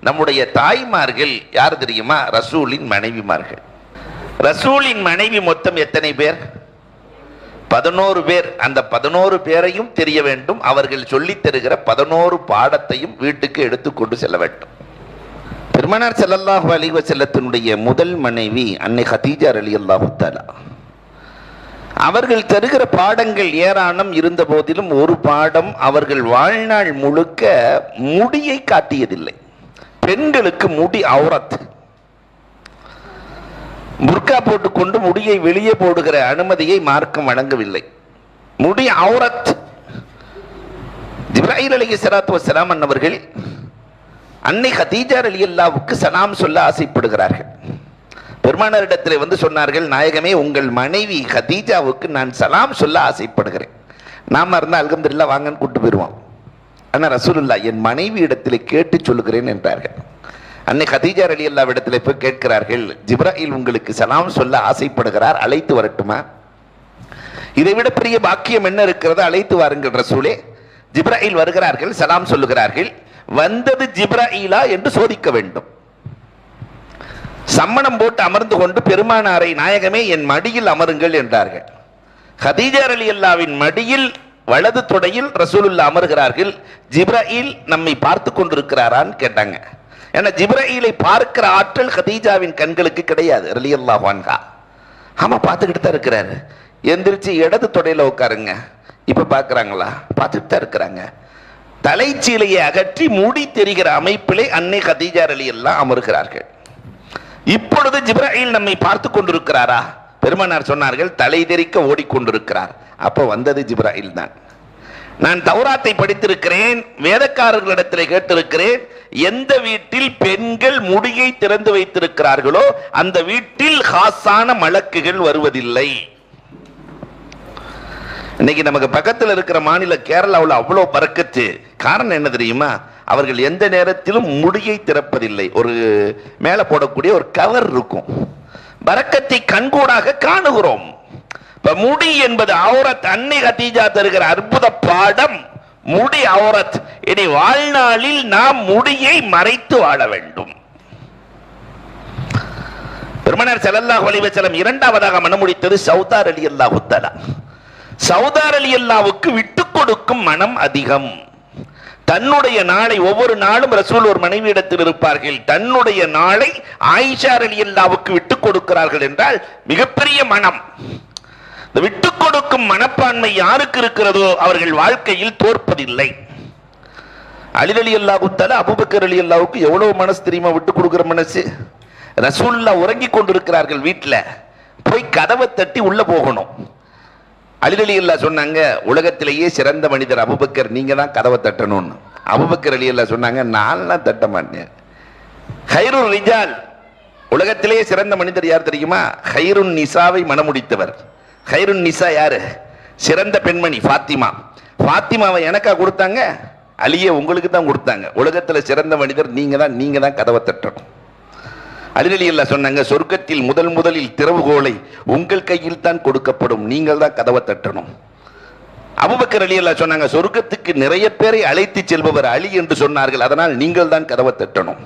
நம்முடைய தாய்மார்கள் யார் தெரியுமா? ரசூலின் மனைவிமார்கள். ரசூலின் மனைவி மொத்தம் எத்தனை பேர்? பதினோரு பேர். அந்த பதினோரு பேரையும் தெரிய வேண்டும். அவர்கள் சொல்லித் தருகிற பதினோரு பாடத்தையும் வீட்டுக்கு எடுத்துக்கொண்டு செல்ல வேண்டும். பெருமனார் செல்லல்லாஹு அலைஹி செல்லத்தினுடைய முதல் மனைவி அன்னை ஹதீஜா அலி அல்லாஹுத்தாலா அவர்கள் தருகிற பாடங்கள் ஏராளம் இருந்த போதிலும் ஒரு பாடம் அவர்கள் வாழ்நாள் முழுக்க முடியை காட்டியதில்லை. பெண்களுக்கு முடி அவுரத். புர்கா போட்டுக்கொண்டு முடியை வெளியே போடுகிற அனுமதியை மார்க்கம் வழங்கவில்லை. முடி அவுரத். இப்ராஹிம் அலி சலாத்து வசலாம் அன்னவர்கள் அன்னை ஹதீஜா அலி அல்லாவுக்கு சலாம் சொல்ல ஆசைப்படுகிறார்கள். பெருமானரிடத்தில் வந்து சொன்னார்கள் நாயகமே உங்கள் மனைவி ஹதீஜாவுக்கு நான் சலாம் சொல்ல ஆசைப்படுகிறேன். நாம இருந்தால் அல்கம்துல்லா வாங்கன்னு கூட்டு போயிடுவோம் ஆனால் ரசூலுல்லா என் மனைவி இடத்தில் கேட்டு சொல்லுகிறேன் என்றார்கள் அன்னை ஹதீஜா அலி அல்லாவிடத்தில் போய் கேட்கிறார்கள் ஜிப்ராஹில் உங்களுக்கு சலாம் சொல்ல ஆசைப்படுகிறார் அழைத்து வரட்டுமா? இதை விட பெரிய பாக்கியம் என்ன இருக்கிறது? அழைத்து வாருங்கள் ரசூலே. ஜிப்ராஹில் வருகிறார்கள் சலாம் சொல்லுகிறார்கள் வந்தது ஜிப்ராஹிலா என்று சோதிக்க வேண்டும். சம்மணம் போட்டு அமர்ந்து கொண்டு பெருமானாரை நாயகமே என் மடியில் அமருங்கள் என்றார்கள். ஹதீஜர் அலி அல்லாவின் மடியில் வலது தொடையில் ரசூலுல்லா அமர்கிறார்கள். ஜிப்ரஹீல் நம்மை பார்த்து கொண்டிருக்கிறாரான்னு கேட்டாங்க. ஏன்னா ஜிப்ரஹீலை பார்க்கிற ஆற்றல் ஹதீஜாவின் கண்களுக்கு கிடையாது ரலியல்லா வான்கா ஆமாம் பார்த்துக்கிட்டு தான் இருக்கிறாரு. எந்திரிச்சு இடது தொடையில் உட்காருங்க. இப்போ பார்க்குறாங்களா? பார்த்துட்டு தான் இருக்கிறாங்க. தலைச்சீலையை அகற்றி மூடி தெரிகிற அமைப்பிலே அன்னை ஹதீஜா ரலி எல்லாம் அமர்கிறார்கள். இப்பொழுது ஜிப்ராஹில் நம்மை பார்த்து கொண்டிருக்கிறாரா? பெருமனார் சொன்னார்கள் தலை தெரிக்க ஓடிக்கொண்டிருக்கிறார். அப்போ வந்தது ஜிப்ராஹில் தான். நான் தௌராத்தை படித்திருக்கிறேன் வேதக்காரர்களிடத்தில் கேட்டிருக்கிறேன் எந்த வீட்டில் பெண்கள் முடியை திறந்து வைத்திருக்கிறார்களோ அந்த வீட்டில் ஹாசான மலக்குகள் வருவதில்லை. இன்னைக்கு நமக்கு பக்கத்தில் இருக்கிற மாநில கேரளாவில் அவ்வளோ பறக்கத்து காரணம் என்ன தெரியுமா? அவர்கள் எந்த நேரத்திலும் முடியை திறப்பதில்லை. ஒரு மேலே போடக்கூடிய ஒரு கவர் இருக்கும். பறக்கத்தை கண்கூடாக காணுகிறோம். இப்ப முடி என்பது அவுரத் அன்னை ஹதீஜா தருகிற அற்புத பாடம். முடி அவுரத். இனி வாழ்நாளில் நாம் முடியை மறைத்து வாழ வேண்டும். பெருமனார் செலல்லாஹ் வலிவச்சலம் இரண்டாவதாக மனம் முடித்தது சௌதார் அலி அல்லாஹு தஆலா. சௌதார் அலி அல்லாவுக்கு விட்டு கொடுக்கும் மனம் அதிகம். தன்னுடைய நாளை ஒவ்வொரு நாளும் ரசூல் ஒரு மனைவியிடத்தில் இருப்பார்கள். தன்னுடைய நாளை ஆயிஷா அலி அல்லாவுக்கு விட்டு கொடுக்கிறார்கள் என்றால் மிகப்பெரிய மனம். இந்த விட்டு கொடுக்கும் மனப்பான்மை யாருக்கு இருக்கிறதோ அவர்கள் வாழ்க்கையில் தோற்பதில்லை. அலில் அலி அல்லாஹுத்தால அபுபக்கர் அலி அல்லாவுக்கு எவ்வளவு மனசு தெரியுமா விட்டு கொடுக்கிற மனசு? ரசூல்லா உறங்கி கொண்டிருக்கிறார்கள் வீட்டில் போய் கதவை தட்டி உள்ள போகணும். அலிரலி இல்லா சொன்னாங்க உலகத்திலேயே சிறந்த மனிதர் அபுபக்கர் நீங்க தான் கதவை தட்டணும்னு. அபுபக்கர் அலி இல்லா சொன்னாங்க நான்லாம் தட்ட மாட்டேன். ஹைருன் ரிஜால் உலகத்திலேயே சிறந்த மனிதர் யார் தெரியுமா? ஹைருன் நிசாவை மனமுடித்தவர். ஹைருன் நிசா யாரு? சிறந்த பெண்மணி ஃபாத்திமா. ஃபாத்திமாவை எனக்கா கொடுத்தாங்க? அலியை உங்களுக்கு தான் கொடுத்தாங்க. உலகத்தில் சிறந்த மனிதர் நீங்க தான் நீங்க தான் கதவை தட்டணும். அலிரலி அல்லா சொன்னாங்க சொர்க்கத்தில் முதல் முதலில் திறவுகோலை உங்கள் கையில் தான் கொடுக்கப்படும் நீங்கள் தான் கதவை தட்டணும். அபுபக்கர் அலி அல்லா சொன்னாங்க சொர்க்கத்துக்கு நிறைய பேரை அழைத்து செல்பவர் அலி என்று சொன்னார்கள் அதனால் நீங்கள் தான் கதவை தட்டணும்.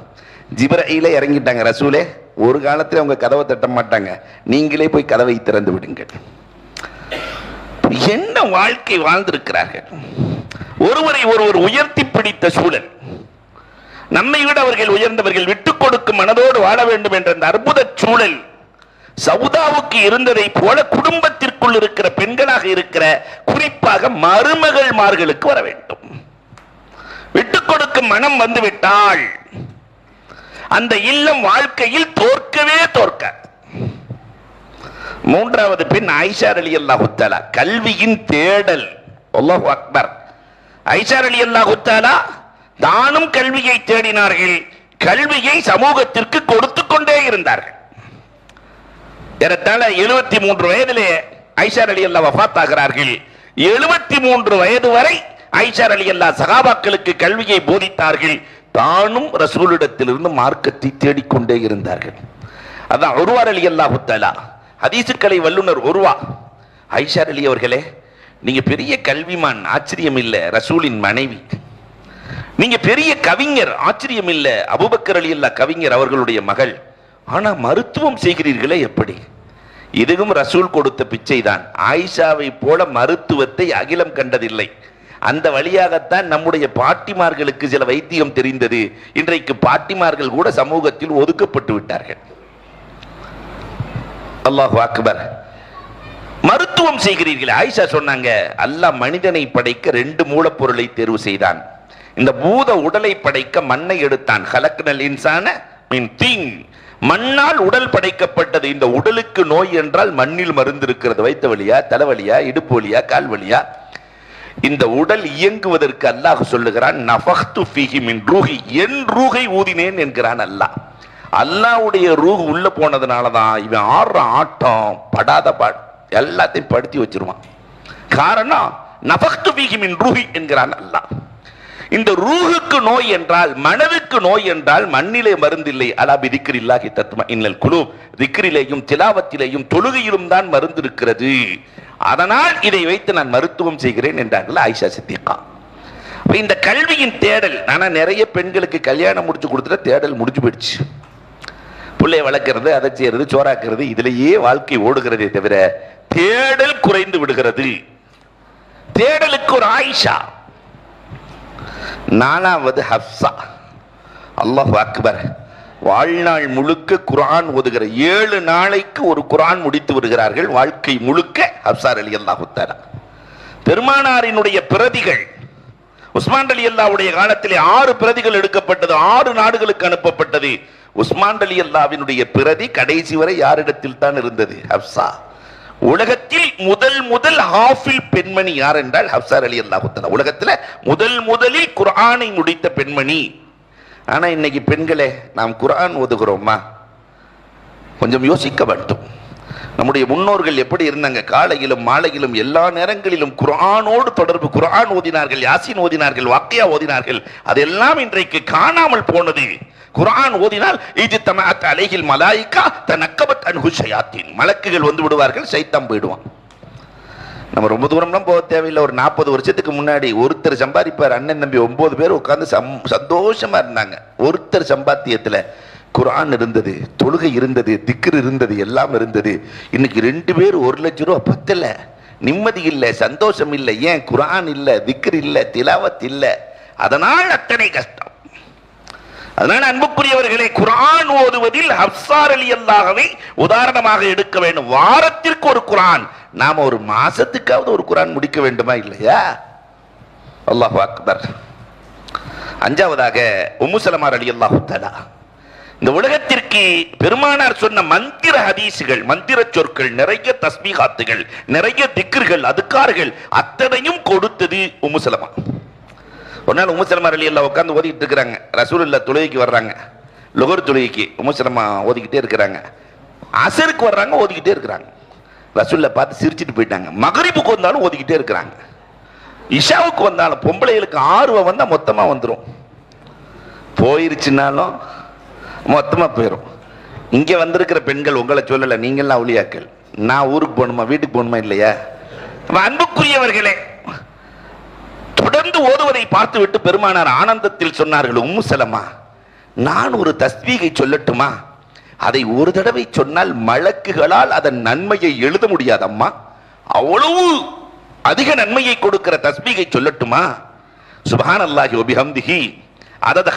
ஜிப்ரஹீல இறங்கிட்டாங்க ரசூலே ஒரு காலத்தில் அவங்க கதவை தட்ட மாட்டாங்க நீங்களே போய் கதவை திறந்து விடுங்கள். என்ன வாழ்க்கை வாழ்ந்திருக்கிறார்கள்? ஒருவரை ஒருவர் உயர்த்தி பிடித்த சூழல். நம்மை விட அவர்கள் உயர்ந்தவர்கள் விட்டுக் கொடுக்கும் மனதோடு வாழ வேண்டும் என்ற அந்த அற்புத சூழல் சவுதாவுக்கு இருந்ததை போல குடும்பத்திற்குள் இருக்கிற பெண்களாக இருக்கிற குறிப்பாக மருமகள்மார்களுக்கு வர வேண்டும். விட்டுக் கொடுக்கும் மனம் வந்துவிட்டால் அந்த இல்லம் வாழ்க்கையில் தோற்கவே தோற்க. மூன்றாவது பெண் ஐஷார் அலி அல்லாஹுத்தாலா கல்வியின் தேடல். அல்லாஹு அக்பர். ஐஷார் அலி அல்லாஹுத்தாலா தானும் கல்வியை தேடினார்கள் கல்வியை சமூகத்திற்கு கொடுத்து கொண்டே இருந்தார்கள். ஏறத்தாழ எழுபத்தி மூன்று வயதிலே ஐஷார் அலி அல்லா வஃத்தாகிறார்கள். எழுபத்தி மூன்று வயது வரை ஐஷார் அலி அல்லா சகாபாக்களுக்கு கல்வியை போதித்தார்கள். தானும் ரசூலிடத்திலிருந்து மார்க்கத்தை தேடிக்கொண்டே இருந்தார்கள். அதான் ஒருவார் அலி அல்லாஹு தஆலா. ஹதீசுக்கலை வல்லுனர் ஒருவா ஐஷார் அலி அவர்களே நீங்க பெரிய கல்விமான் ஆச்சரியம் இல்லை ரசூலின் மனைவி. நீங்க பெரிய கவிஞர் ஆச்சரியம் இல்ல. அபுபக்கர் அலி அல்லா கவிஞர் அவர்களுடைய மகள். ஆனா மருத்துவம் செய்கிறீர்களே எப்படி? இதுவும் ரசூல் கொடுத்த பிச்சை தான் ஆயிஷாவை போல மருத்துவத்தை அகிலம் கண்டதில்லை. அந்த வழியாகத்தான் நம்முடைய பாட்டிமார்களுக்கு சில வைத்தியம் தெரிந்தது. இன்றைக்கு பாட்டிமார்கள் கூட சமூகத்தில் ஒதுக்கப்பட்டு விட்டார்கள். அல்லாஹ் அக்பர். மருத்துவம் செய்கிறீர்கள். ஆயிஷா சொன்னாங்க அல்லாஹ் மனிதனை படைக்க ரெண்டு மூலப்பொருளை தேர்வு செய்தான். இந்த பூத உடலை படைக்க மண்ணை எடுத்தான். ஹலக்னல் இன்சான மீன் தீங் மண்ணால் உடல் படைக்கப்பட்டது. இந்த உடலுக்கு நோய் என்றால் மண்ணில் மருந்து இருக்கிறது வைத்த வழியா தலைவலியா இடுப்பு வழியா கால் வழியா இந்த உடல் இயங்குவதற்கு அல்லாஹ் சொல்லுகிறான் நஃபஹ்து ஃபீஹி மின் ரூஹி. என் ரூகை ஊதினேன் என்கிறான் அல்லாஹ். அல்லாஹ்வுடைய ரூஹ் உள்ள போனதுனால தான் இவன் ஆடுற ஆட்டம் படாத பாடு. எல்லாத்தையும் படுத்தி வச்சிருவான். காரணம் நஃபஹ்து ஃபீஹி மின் ரூஹி என்கிறான் அல்லாஹ். இந்த ரூஹுக்கு நோய் என்றால் மனதுக்கு நோய் என்றால் மண்ணிலே மருந்தில்லை. அலா இல்லாகி தத்மா இன்னல் குழு திக்ரிலேயும் திலாவத்திலேயும் தொழுகையிலும் தான் மருந்து இருக்கிறது அதனால் இதை வைத்து நான் மருத்துவம் செய்கிறேன் என்றார்கள் ஆயிஷா சித்திகா. இந்த கல்வியின் தேடல் ஆனால் நிறைய பெண்களுக்கு கல்யாணம் முடிச்சு கொடுத்துட்ட தேடல் முடிஞ்சு போயிடுச்சு. பிள்ளைய வளர்க்கறது அதை செய்யறது சோறாக்குறது இதுலயே வாழ்க்கை ஓடுகிறதே தவிர தேடல் குறைந்து விடுகிறது. தேடலுக்கு ஒரு ஆயிஷா. நாலாவது ஹப்சா. அல்லாஹ் அக்பர். வாழ்நாள் முழுக்க குரான் ஓதுகிற ஏழு நாளைக்கு ஒரு குரான் முடித்து வருகிறார்கள் வாழ்க்கை முழுக்க ஹப்சார் அலி அல்லாஹுத்தாரா பெருமானாரினுடைய பிரதிகள் உஸ்மான் அலி அல்லாவுடைய காலத்திலே ஆறு பிரதிகள் எடுக்கப்பட்டது ஆறு நாடுகளுக்கு அனுப்பப்பட்டது. உஸ்மான் அலி அல்லாவினுடைய பிரதி கடைசி வரை யாரிடத்தில் தான் இருந்தது? ஹப்சா. உலகத்தில் முதல் முதல் ஹாஃபில் பெண்மணி யார் என்றால் ஹப்சார் அலி அல்லாஹுத்தலா உலகத்தில் முதல் முதலில் குரானை முடித்த பெண்மணி. ஆனால் இன்னைக்கு பெண்களே நாம் குரான் ஓதுகிறோமா? கொஞ்சம் யோசிக்க வேண்டும். நம்முடைய முன்னோர்கள் எப்படி இருந்தாங்க? காலையிலும் மாலையிலும் எல்லா நேரங்களிலும் குரானோடு தொடர்பு குரான் ஓதினார்கள் யாசின் ஓதினார்கள் வாக்கியா ஓதினார்கள் அதெல்லாம் இன்றைக்கு காணாமல் போனது. குரான் ஓதினால் இது தமஅத் அலைகில் மலாய்க்கா தனக்கபத் அன்ஹு ஷயாத்தீன். மலக்குகள் வந்து விடுவார்கள் சைத்தான் போயிடுவான். நம்ம ரொம்ப தூரம்லாம் போக தேவையில்லை. ஒரு நாற்பது வருஷத்துக்கு முன்னாடி ஒருத்தர் சம்பாதிப்பார் அண்ணன் தம்பி ஒன்பது பேர் உட்காந்து சம் சந்தோஷமா இருந்தாங்க. ஒருத்தர் சம்பாத்தியத்தில் குரான் இருந்தது தொழுகை இருந்தது திக்ர் இருந்தது எல்லாம் இருந்தது. இன்னைக்கு ரெண்டு பேர் ஒரு லட்சம் ரூபா பத்தல. நிம்மதி இல்லை சந்தோஷம் இல்லை ஏன் குரான் இல்லை திக்ர் இல்லை திலாவத் இல்லை? அதனால் அத்தனை கஷ்டம். அதனால் அன்புக்குரியவர்களே குரான் ஓதுவதில் ஹப்சார் அலி அல்லாஹவை உதாரணமாக எடுக்க வேண்டும். வாரத்திற்கு ஒரு குரான். நாம ஒரு மாசத்துக்காவது ஒரு குரான் முடிக்க வேண்டுமா இல்லையா? அல்லாஹ் அக்பர். அஞ்சாவதாக உம்முசலமார் அலி அல்லாஹு தலா இந்த உலகத்திற்கு பெருமானார் சொன்ன மந்திர ஹதீசுகள் மந்திர சொற்கள் நிறைய தஸ்மிகாத்துகள் நிறைய திக்கர்கள் அதுக்கார்கள் அத்தனையும் கொடுத்தது உமுசலமா ஒரு நாள் உமுசலமா அலி எல்லாம் உட்காந்து ஓதிக்கிட்டு இருக்கிறாங்க. ரசூலுல்லா தொழுகைக்கு வர்றாங்க. லுகர் தொழுகைக்கு உமுசலமா ஓதிக்கிட்டே இருக்கிறாங்க. அசருக்கு வர்றாங்க ஓதிக்கிட்டே இருக்கிறாங்க. ரசூல்ல பார்த்து சிரிச்சிட்டு போயிட்டாங்க. மகரிப்புக்கு வந்தாலும் ஓதிக்கிட்டே இருக்கிறாங்க. இஷாவுக்கு வந்தாலும் பொம்பளைகளுக்கு ஆர்வம் வந்தா மொத்தமா வந்துரும். போயிருச்சுனாலும் மொத்தமாக போயிடும் இங்கே வந்திருக்கிற பெண்கள் உங்களை சொல்லலை நீங்களாம் அவுளியாக்கள். நான் ஊருக்கு போகணுமா வீட்டுக்கு போகணுமா இல்லையா? அன்புக்குரியவர்களே தொடர்ந்து ஓதுவதை பார்த்துவிட்டு பெருமானார் ஆனந்தத்தில் சொன்னார்கள் உம்மு செலமா நான் ஒரு தஸ்பீகை சொல்லட்டுமா? அதை ஒரு தடவை சொன்னால் மலக்குகளால் அதன் நன்மையை எழுத முடியாதம்மா? அவ்வளவு அதிக நன்மையை கொடுக்கிற தஸ்பீகை சொல்லட்டுமா? சுபான் அல்லாஹி ஒபிஹம்திஹி அதத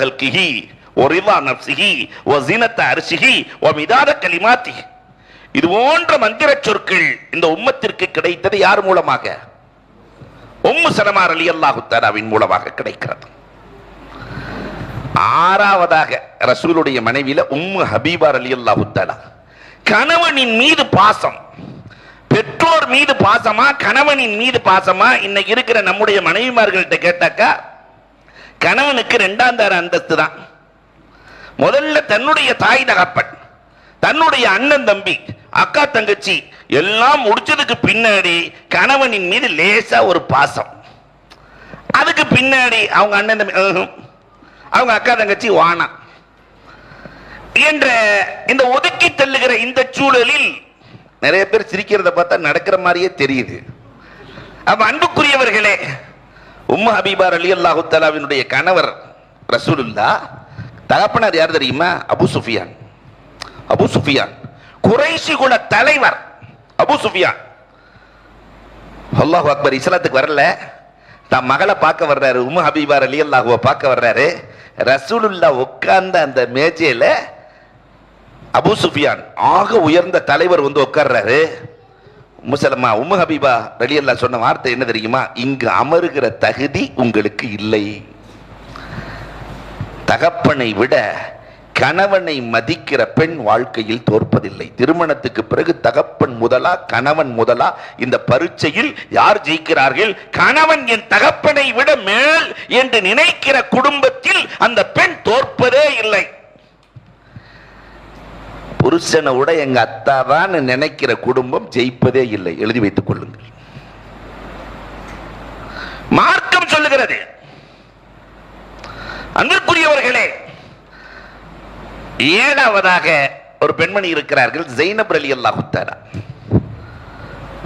ஒரிவா நப்சிஹி ஒ ஜீனத்த அரிசிஹி ஒ மிதாத கலிமாத்தி இது போன்ற மந்திர சொற்கள் இந்த உம்மத்திற்கு கிடைத்தது யார் மூலமாக? உம்மு சலமார் அலி அல்லாஹு மூலமாக கிடைக்கிறது. ஆறாவதாக ரசூலுடைய மனைவியில உம்மு ஹபீபார் அலி அல்லாஹு கணவனின் மீது பாசம். பெற்றோர் மீது பாசமா கணவனின் மீது பாசமா? இன்னைக்கு இருக்கிற நம்முடைய மனைவிமார்கள்ட்ட கேட்டாக்கா கணவனுக்கு ரெண்டாம் தர அந்தஸ்து தான். முதல்ல தன்னுடைய தாய் தகப்பன் தன்னுடைய அண்ணன் தம்பி அக்கா தங்கச்சி எல்லாம் முடிச்சதுக்கு பின்னாடி கணவனின் மீது லேசா ஒரு பாசம். அதுக்கு பின்னாடி அவங்க அண்ணன் தம்பி அவங்க அக்கா தங்கச்சி வானா. என்ற இந்த ஒதுக்கி தள்ளுகிற இந்த சூழலில் நிறைய பேர் சிரிக்கிறத பார்த்தா நடக்கிற மாதிரியே தெரியுது. அப்ப அன்புக்குரியவர்களே உம்ம ஹபீபார் அலி அல்லாஹு தலாவினுடைய கணவர் ரசூலுல்லா தகப்பனார் யார் தெரியுமா? அபு சுஃபியான். அபு சுஃபியான். குறைசி குல தலைவர். அபு சுஃபியான். அல்லாஹ் அக்பர் இஸ்லாத்துக்கு வரல. தன் மகளை பார்க்க வர்றாரு. உம்மு ஹபீபார் அலி அல்லாஹுவை பார்க்க வர்றாரு. ரசூலுல்லா உட்கார்ந்த அந்த மேஜையில் அபு சுஃபியான் ஆக உயர்ந்த தலைவர் வந்து உட்கார்றாரு. முசலமா உம்மு ஹபீபா ரலி அல்லா சொன்ன வார்த்தை என்ன தெரியுமா? இங்கு அமருகிற தகுதி உங்களுக்கு இல்லை. தகப்பனை விட கணவனை மதிக்கிற பெண் வாழ்க்கையில் தோற்பதில்லை. திருமணத்துக்கு பிறகு தகப்பன் முதலா கணவன் முதலா இந்த பரீட்சையில் யார் ஜெயிக்கிறார்கள்? கணவன் என் தகப்பனை விட மேல் என்று நினைக்கிற குடும்பத்தில் அந்த பெண் தோற்பதே இல்லை. புருஷனை விட எங்க அத்தாதான் நினைக்கிற குடும்பம் ஜெயிப்பதே இல்லை. எழுதி வைத்துக் கொள்ளுங்கள். மார்க்கம் சொல்லுகிறது. அன்பிற்குரியவர்களே ஏழாவதாக ஒரு பெண்மணி இருக்கிறார்கள் ஜெயினப் அலி அல்லாஹுத்தாரா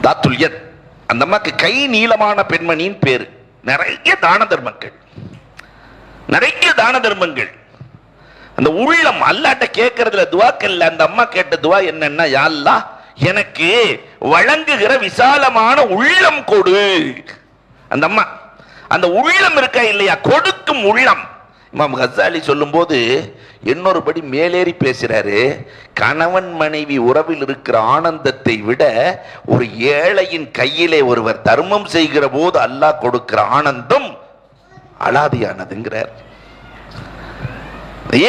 தாத்துல்யத் அந்த அம்மாக்கு கை நீளமான பெண்மணியின் பேரு. நிறைய தான தர்மங்கள். நிறைய தான தர்மங்கள். அந்த உள்ளம் அல்லாட்ட கேட்கறதுல துவாக்கல்ல அந்த அம்மா கேட்ட துவா என்னன்னா யா எனக்கு வழங்குகிற விசாலமான உள்ளம் கொடு. அந்த அம்மா அந்த உள்ளம் இருக்கா இல்லையா? கொடுக்கும் உள்ளம். இமாம் ஹசாலி சொல்லும்போது இன்னொரு படி மேலேறி பேசுகிறாரு கணவன் மனைவி உறவில் இருக்கிற ஆனந்தத்தை விட ஒரு ஏழையின் கையிலே ஒருவர் தர்மம் செய்கிற போது அல்லாஹ் கொடுக்கிற ஆனந்தம் அலாதியானதுங்கிறார்.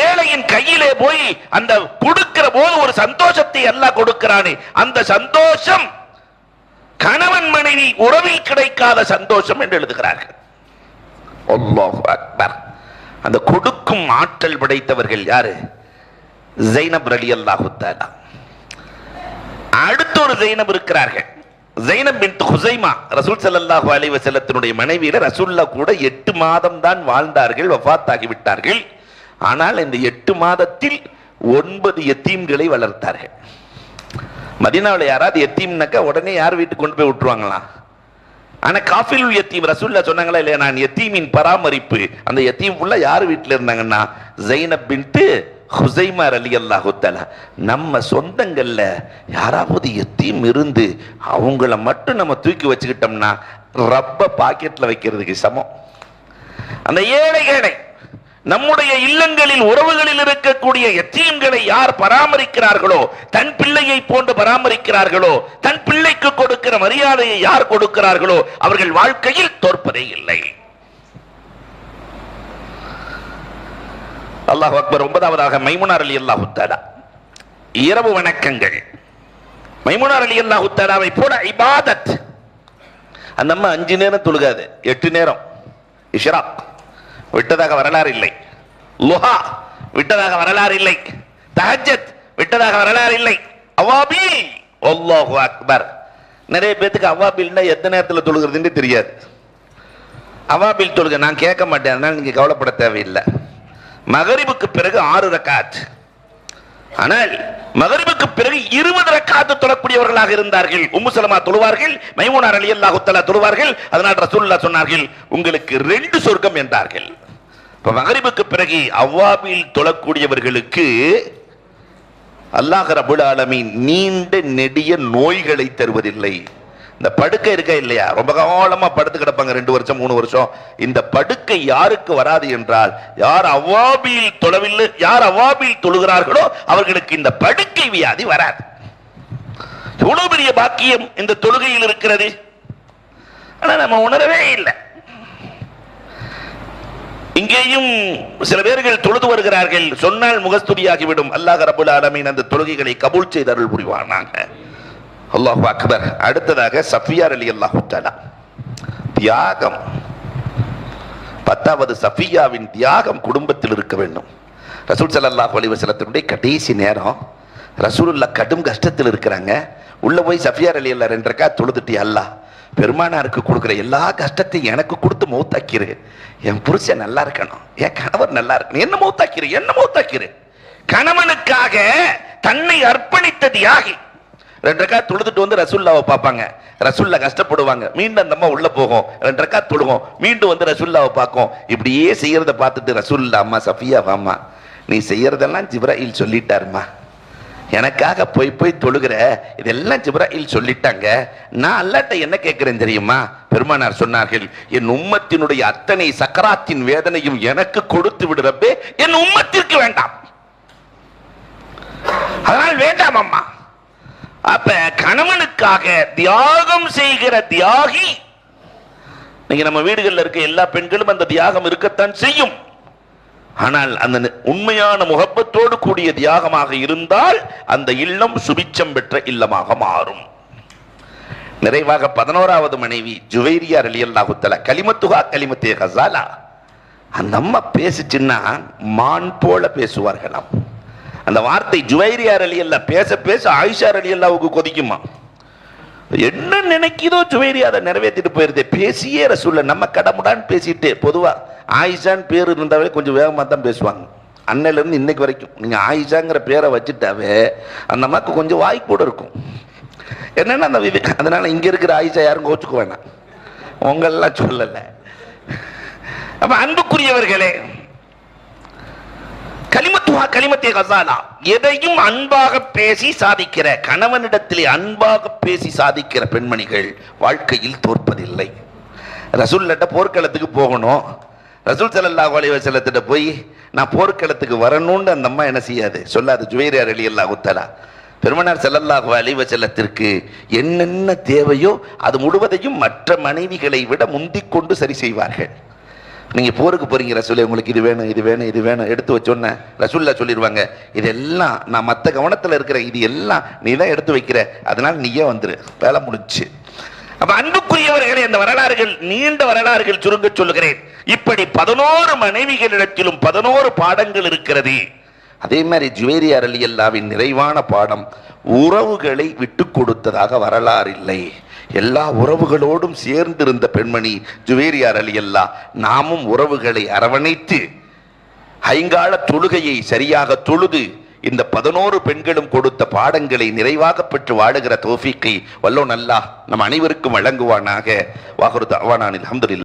ஏழையின் கையிலே போய் அந்த கொடுக்கிற போது ஒரு சந்தோஷத்தை அல்லாஹ் கொடுக்கிறானே அந்த சந்தோஷம் கணவன் மனைவி உறவில் கிடைக்காத சந்தோஷம் என்று எழுதுகிறார்கள். அல்லாஹு அக்பர். அந்த கொடுக்கும் ஆற்றல் படைத்தவர்கள் யாரு? ஜெய்னப் ரலி அல்லாஹுத்தாலா அடுத்த ஒரு ஜெய்னப் இருக்கிறார்கள். ஜெய்னப் பின் ஹுசைமா ரசூல் சல்லாஹு அலைவ செல்லத்தினுடைய மனைவியில ரசூல்லா கூட எட்டு மாதம் தான் வாழ்ந்தார்கள் வஃபாத்தாகி விட்டார்கள். ஆனால் இந்த எட்டு மாதத்தில் ஒன்பது எத்தீம்களை வளர்த்தார்கள். மதினாவில் யாராவது எத்தீம்னாக்கா உடனே யார் வீட்டுக்கு கொண்டு போய் விட்டுருவாங்களாம் ஆனால் காஃபில் எத்தீம் ரசூல்லா சொன்னாங்களா இல்லையா? நான் எத்தீமின் பராமரிப்பு. அந்த எத்தீம் ஃபுல்லா யார் வீட்டில் இருந்தாங்கன்னா? ஜெயினப் பின்ட்டு ஹுசைமார் அலி அல்லாஹுத்தலா நம்ம சொந்தங்களில் யாராவது எத்தீம் இருந்து அவங்கள மட்டும் நம்ம தூக்கி வச்சுக்கிட்டோம்னா ரப்ப பாக்கெட்டில் வைக்கிறதுக்கு சமம். அந்த ஏழை ஏழை நம்முடைய இல்லங்களில் உறவுகளில் இருக்கக்கூடிய எத்தீம்களை யார் பராமரிக்கிறார்களோ தன் பிள்ளையை போன்று பராமரிக்கிறார்களோ தன் பிள்ளைக்கு கொடுக்கிற மரியாதையை யார் கொடுக்கிறார்களோ அவர்கள் வாழ்க்கையில் தோற்பதே இல்லை. அல்லாஹ் அக்பர் ஒன்பதாவதாக மைமுனார் அலி அல்லாஹு தாலா இரவு வணக்கங்கள். மைமுனார் அலி அல்லாஹு தாலாவை போல இபாதத். அந்த அம்மா அஞ்சு நேரம் தொழுகாது எட்டு நேரம் இஷ்ராக். விட்டதாக வரலாறு இல்லை. லுஹா விட்டதாக வரலாறு இல்லை. தஹஜத் விட்டதாக வரலாறு இல்லை. அவாபில் அல்லாஹு அக்பர். நிறைய பேத்துக்கு அவாபில்னா எந்த நேரத்தில் தொழுகிறதுன்னு தெரியாது. அவாபில் தொழுக நான் கேட்க மாட்டேன் அதனால் நீங்கள் கவலைப்பட தேவையில்லை. மகரிபுக்கு பிறகு ஆறு ரக்காத். ஆனால் மகரிபுக்கு பிறகு இருபது ரக்காத்து தொழக்கூடியவர்களாக இருந்தார்கள். உம்முசலமா தொழுவார்கள் மைமூனார் அலி அல்லாஹுத்தலா தொழுவார்கள். அதனால் ரசூல்லா சொன்னார்கள் உங்களுக்கு ரெண்டு சொர்க்கம் என்றார்கள். இப்ப மகரிபுக்கு பிறகு அவ்வாபில் தொழக்கூடியவர்களுக்கு அல்லாஹ் ரபுல் ஆலமீன் நீண்ட நெடிய நோய்களை தருவதில்லை. இந்த படுக்கை இருக்கா இல்லையா? ரொம்ப காலமா படுத்து கிடப்பாங்க ரெண்டு வருஷம் மூணு வருஷம். இந்த படுக்கை யாருக்கு வராது என்றால் யார் அவ்வாபியில் தொழவில்லை யார் அவ்வாபியில் தொழுகிறார்களோ அவர்களுக்கு இந்த படுக்கை வியாதி வராது. எவ்வளவு பெரிய பாக்கியம் இந்த தொழுகையில் இருக்கிறது? ஆனா நம்ம உணரவே இல்லை. இங்கேயும் சில பேர்கள் தொழுது வருகிறார்கள். சொன்னால் முகஸ்துதியாகிவிடும். அல்லாஹ் ரபுல் ஆலமீன் அந்த தொழுகைகளை கபூல் செய்து அருள் புரிவானாங்க அல்லாஹு அக்பர். அடுத்ததாக சஃபியார் அலி அல்லாஹு தியாகம். பத்தாவது சஃபியாவின் தியாகம் குடும்பத்தில் இருக்க வேண்டும். ரசூல் சல்லாஹ் அலிவசலத்தினுடைய கடைசி நேரம். ரசூலுல்லா கடும் கஷ்டத்தில் இருக்கிறாங்க. உள்ள போய் சஃபியார் அலி அல்லா ரெண்டு தொழுதுட்டி அல்லாஹ்? பெருமானாருக்கு கொடுக்குற எல்லா கஷ்டத்தையும் எனக்கு கொடுத்து மௌத்தாக்கிரு. என் புருஷன் நல்லா இருக்கணும். என் கணவர் நல்லா இருக்கணும். என்ன மௌத்தாக்கிரு? என்ன மௌத்தாக்கிரு? கணவனுக்காக தன்னை அர்ப்பணித்த தியாகி ரெண்டு ரக்கா தொழுதுட்டு வந்து ரசுல்லாவை பார்ப்பாங்க. ரசுல்லா கஷ்டப்படுவாங்க. மீண்டும் அந்த அம்மா உள்ள போகும். ரெண்டு ரக்கா தொழுகும். மீண்டும் வந்து ரசுல்லாவை பார்க்கும். இப்படியே செய்யறத பார்த்துட்டு ரசுல்லா அம்மா சஃபியா வாம்மா. நீ செய்யறதெல்லாம் ஜிப்ராயில் சொல்லிட்டாருமா எனக்காக போய் போய் தொழுகிற இதெல்லாம் ஜிப்ராயில் சொல்லிட்டாங்க. நான் அல்லாட்ட என்ன கேட்கிறேன் தெரியுமா? பெருமானார் சொன்னார்கள் என் உம்மத்தினுடைய அத்தனை சக்கராத்தின் வேதனையும் எனக்கு கொடுத்து விடுறப்பே என் உம்மத்திற்கு வேண்டாம். அதனால் வேண்டாம் அம்மா. அப்ப கணவனுக்காக தியாகம் செய்கிற தியாகி நீங்க நம்ம வீடுகளில் இருக்க எல்லா பெண்களும் அந்த தியாகம் இருக்கத்தான் செய்யும். ஆனால் அந்த உண்மையான முகப்பத்தோடு கூடிய தியாகமாக இருந்தால் அந்த இல்லம் சுபிச்சம் பெற்ற இல்லமாக மாறும். நிறைவாக பதினோராவது மனைவி ஜுவேரியா ரலியல்லாஹு தஆலா கலிமத்துஹா கலிமத்தே ஹசாலா அந்த அம்மா பேசுச்சுன்னா மான் போல பேசுவார்களாம். அந்த வார்த்தை ஜுவைரியார் அலி பேச பேச ஆயிஷா ரலியல்லாவுக்கு கொதிக்குமா? என்ன நினைக்குதோ ஜுவேரியா அதை நிறைவேற்றிட்டு போயிருதே பேசியே ரசூல்ல நம்ம கடமுடான்னு பேசிட்டு பொதுவா ஆயிஷான்னு பேர் இருந்தாவே கொஞ்சம் வேகமாக தான் பேசுவாங்க. அன்னையிலேருந்து இன்னைக்கு வரைக்கும். நீங்கள் ஆயிஷாங்கிற பேரை வச்சுட்டாவே அந்த அம்மாவுக்கு கொஞ்சம் வாய் கூட இருக்கும். என்னென்னா அந்த விவே அதனால் இங்கே இருக்கிற ஆயிஷா யாரும் கோச்சுக்க வேணாம். உங்களெல்லாம் சொல்லலை. அப்போ அன்புக்குரியவர்களே கலிமத்துவா கலிமத்தே கசாலா. எதையும் அன்பாக பேசி சாதிக்கிற கணவனிடத்திலே அன்பாக பேசி சாதிக்கிற பெண்மணிகள் வாழ்க்கையில் தோற்பதில்லை. ரசூல்லட்ட போர்க்களத்துக்கு போகணும். ரசூல் சல்லா அலைஹி வசலத்திட்ட போய் நான் போர்க்களத்துக்கு வரணும்னு அந்த அம்மா என்ன செய்யாது? சொல்லாது. ஜுவேரியார் அலி அல்லாஹ் உத்தலா பெருமனார் ஸல்லல்லாஹு அலைஹி வஸல்லத்திற்கு என்னென்ன தேவையோ அது முழுவதையும் மற்ற மனைவிகளை விட முந்திக் கொண்டு சரி செய்வார்கள். நீங்கள் போருக்கு போகிறீங்க ரசூலே உங்களுக்கு இது வேணும் இது வேணும் இது வேணும் எடுத்து வச்சோன்னே ரசூல்லா சொல்லிடுவாங்க இதெல்லாம் நான் மற்ற கவனத்தில் இருக்கிற இது எல்லாம் நீ தான் எடுத்து வைக்கிற அதனால் நீயே வந்துரு. வேலை முடிஞ்சுச்சு. அப்ப அன்புக்குரியவர்களே அந்த வரலாறுகள் நீண்ட வரலாறுகள் சுருங்க சொல்லுகிறேன். இப்படி பதினோரு மனைவிகளிடத்திலும் பதினோரு பாடங்கள் இருக்கிறது. அதே மாதிரி ஜுவேரியார் அலி அல்லாவின் நிறைவான பாடம் உறவுகளை விட்டு கொடுத்ததாக வரலாறு இல்லை எல்லா உறவுகளோடும் சேர்ந்திருந்த பெண்மணி ஜுவேரியார் அலி அல்லா நாமும் உறவுகளை அரவணைத்து ஐங்கால தொழுகையை சரியாக தொழுது இந்த பதினோரு பெண்களும் கொடுத்த பாடங்களை நிறைவாக பெற்று வாழுகிற தோஃபிக்கை வல்லோ நல்லா நம் அனைவருக்கும் வழங்குவானாக. வாகுரு அவனானில் அஹமதுல்லா